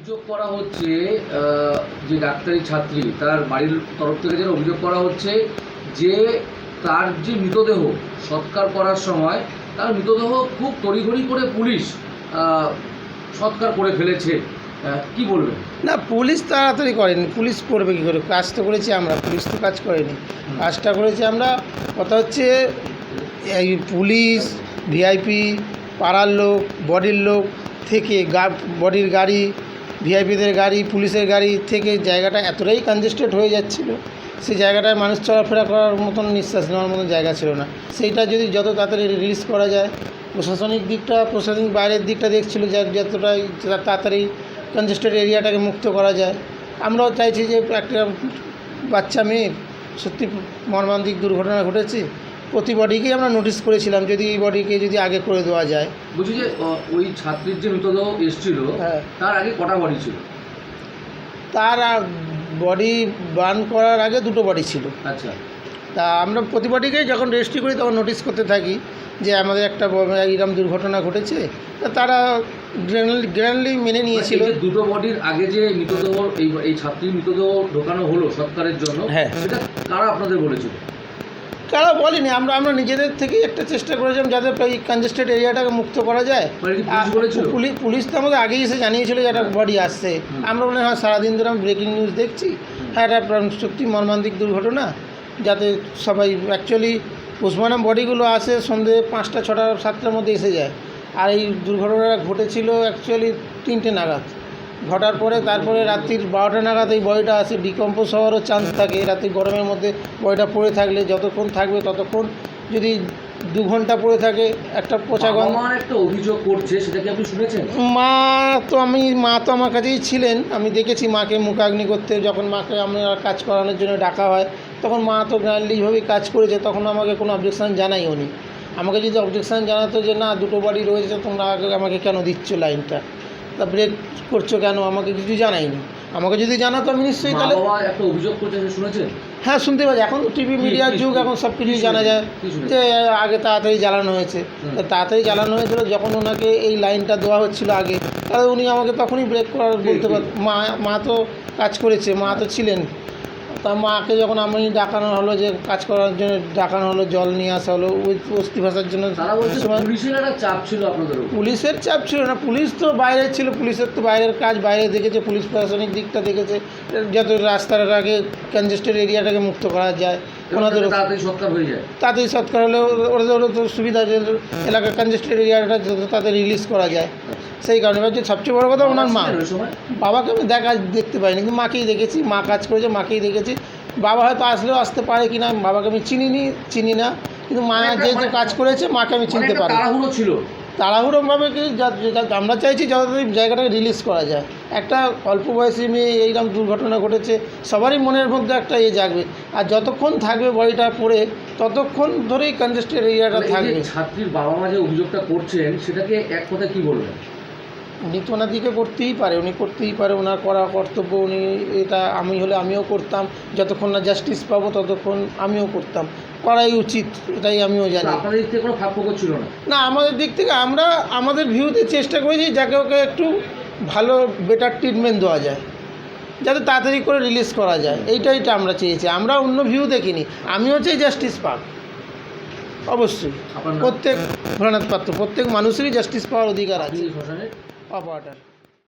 অভিযোগ করা হচ্ছে যে ডাক্তারি ছাত্রী তার বাড়ির তরফ থেকে যেন অভিযোগ করা হচ্ছে যে তার যে মৃতদেহ সৎকার করার সময় তার মৃতদেহ খুব তড়িঘড়ি করে পুলিশ সৎকার করে ফেলেছে। কি বলবেন? না পুলিশ তাড়াতাড়ি করেনি। পুলিশ করবে কী করে? কাজ তো করেছি আমরা পুলিশ তো কাজ করেনি। কাজটা করেছি আমরা কথা হচ্ছে এই পুলিশ ভিআইপি পাড়ার লোক বডির লোক থেকে গা বডির গাড়ি ভিআইপিদের গাড়ি, পুলিশের গাড়ি থেকে জায়গাটা এতটাই কনজেস্টেড হয়ে যাচ্ছিল, সেই জায়গাটায় মানুষ চলাফেরা করার মতন নিঃশ্বাস নেওয়ার মতন জায়গা ছিল না। সেইটা যদি যত তাড়াতাড়ি রিলিজ করা যায়, প্রশাসনিক দিকটা, প্রশাসনিক বাইরের দিকটা দেখছিল যে যতটাই তাড়াতাড়ি কনজেস্টেড এরিয়াটাকে মুক্ত করা যায়। আমরাও চাইছি যে একটা বাচ্চা মেয়ে সত্যি মর্মান্তিক দুর্ঘটনা ঘটেছে প্রতি বডিকেই আমরা নোটিশ করেছিলাম যদি এই বডিকে যদি আগে করে দেওয়া যায়। বলছি যে ওই ছাত্রীর যে মৃতদেহ এসেছিল হ্যাঁ। তার আগে কটা বডি ছিল? তার বডি বার্ন করার আগে দুটো বডি ছিল। আচ্ছা। তা আমরা প্রতি বডিকেই যখন রেজিস্ট্রি করি তখন নোটিশ করতে থাকি যে আমাদের একটা এইরকম দুর্ঘটনা ঘটেছে। তা তারা গ্র্যান্ডলি মেনে নিয়েছিল। দুটো বডির আগে যে মৃতদেহ এই এই ছাত্রীর মৃতদেহ ঢোকানো হলো সৎকারের জন্য হ্যাঁ। সেটা কারা আপনাদের বলেছিল? তারা বলিনি আমরা আমরা নিজেদের থেকেই একটা চেষ্টা করেছিলাম যাতে এই কনজেস্টেড এরিয়াটাকে মুক্ত করা যায়। মানে পুলিশ পুলিশ তো আমাকে আগেই এসে জানিয়েছিল যে একটা বডি আসছে। আমরা বলে হ্যাঁ সারাদিন ধরে আমি ব্রেকিং নিউজ দেখছি। হ্যাঁ এটা সত্যি মর্মান্তিক দুর্ঘটনা। যাতে সবাই অ্যাকচুয়ালি পোস্টমর্টম বডিগুলো আসে সন্ধে পাঁচটা ছটা সাতটার মধ্যে এসে যায়। আর এই দুর্ঘটনাটা ঘটেছিল অ্যাকচুয়ালি তিনটে নাগাদ। ঘটার পরে তারপরে রাত্রির বারোটা নাগাদ এই বডিটা আসে ডিকম্পোজ হওয়ারও চান্স থাকে। রাত্রি গরমের মধ্যে বডিটা পড়ে থাকলে যতক্ষণ থাকবে ততক্ষণ যদি দু ঘণ্টা পড়ে থাকে একটা পচা গন্ধ একটা অভিযোগ করছে সেটা কি আপনি শুনেছেন? মা তো আমি মা তো আমার কাছেই ছিলেন। আমি দেখেছি মাকে মুখাগ্নি করতে যখন মাকে আমার কাজ করানোর জন্য ডাকা হয় তখন মা তো গ্র্যান্ডলিভাবেই কাজ করেছে তখন আমাকে কোনো অবজেকশান জানাই উনি আমাকে যদি অবজেকশান জানাতো যে না দুটো বাড়ি রয়েছে তোমরা আগে আমাকে কেন দিচ্ছ লাইনটা তা ব্রেক করছ কেন? আমাকে কিছু জানাইনি আমাকে যদি জানাতো আমি নিশ্চয়ই তাহলে একটা অভিযোগ শুনেছেন হ্যাঁ শুনতে পাচ্ছি। এখন তো টিভি মিডিয়ার যুগ এখন সব কিছুই জানা যায়। যে আগে তাড়াতাড়ি জ্বালানো হয়েছে। তাড়াতাড়ি জ্বালানো হয়েছিল যখন ওনাকে এই লাইনটা দেওয়া হচ্ছিল আগে। তাহলে উনি আমাকে তখনই ব্রেক করার বলতে? পার মা মা তো কাজ করেছে মা তো ছিলেন। তা মাকে যখন আমি ডাকানো হলো যে কাজ করার জন্য ডাকানো হলো জল নিয়ে আসা হলো ওই অস্থি ভাষার জন্য পুলিশের চাপ ছিল আপনাদের পুলিশের চাপ ছিল না পুলিশ তো বাইরে ছিল পুলিশের তো বাইরের কাজ বাইরে দেখেছে পুলিশ প্রশাসনিক দিকটা দেখেছে যাতে রাস্তার আগে কনজেস্টেড এরিয়াটাকে মুক্ত করা যায় ওনাদের তাড়াতাড়ি সৎকার হলে ওদের তো সুবিধা যে এলাকা কনজেস্টেড এরিয়াটা তাড়াতাড়ি রিলিজ করা যায়। সেই কারণে। এবার যে সবচেয়ে বড় কথা ওনার মা। বাবাকে আমি দেখা দেখতে পাইনি কিন্তু মাকেই দেখেছি মা কাজ করেছে মাকেই দেখেছি। বাবা হয়তো আসলেও আসতে পারে কি না বাবাকে আমি চিনিনি চিনি না। কিন্তু মা যে যে কাজ করেছে মাকে আমি মানে চিনতে পারি ছিল। তাড়াহুড়োভাবে আমরা চাইছি যতদিন জায়গাটাকে রিলিজ করা যায়। একটা অল্প বয়সী মেয়ে এইরকম দুর্ঘটনা ঘটেছে সবারই মনের মধ্যে একটা ইয়ে জাগবে। আর যতক্ষণ থাকবে বডিটা পড়ে ততক্ষণ ধরেই কনজেস্টেড এরিয়াটা থাকবে। ছাত্রীর বাবা মা যে অভিযোগটা করছেন সেটাকে এক কথায় কি বলবেন? উনি তো ওনার দিকে করতেই পারে উনি করতেই পারে ওনার করা কর্তব্য উনি এটা আমি হলে আমিও করতাম যতক্ষণ না জাস্টিস পাবো ততক্ষণ আমিও করতাম। করাই উচিত এটাই আমিও জানি। আপনাদের দিক থেকে কোনো ছিল না? না আমাদের দিক থেকে আমরা আমাদের ভিউতে চেষ্টা করেছি যাকে ওকে একটু ভালো বেটার ট্রিটমেন্ট দেওয়া যায় যাতে তাড়াতাড়ি করে রিলিজ করা যায়। এইটা এইটাইটা আমরা চেয়েছি। আমরা অন্য ভিউ দেখিনি। আমিও চাই জাস্টিস পাক। অবশ্যই। প্রত্যেক ভোলানাথ পাত্র প্রত্যেক মানুষেরই জাস্টিস পাওয়ার অধিকার আছে। of water.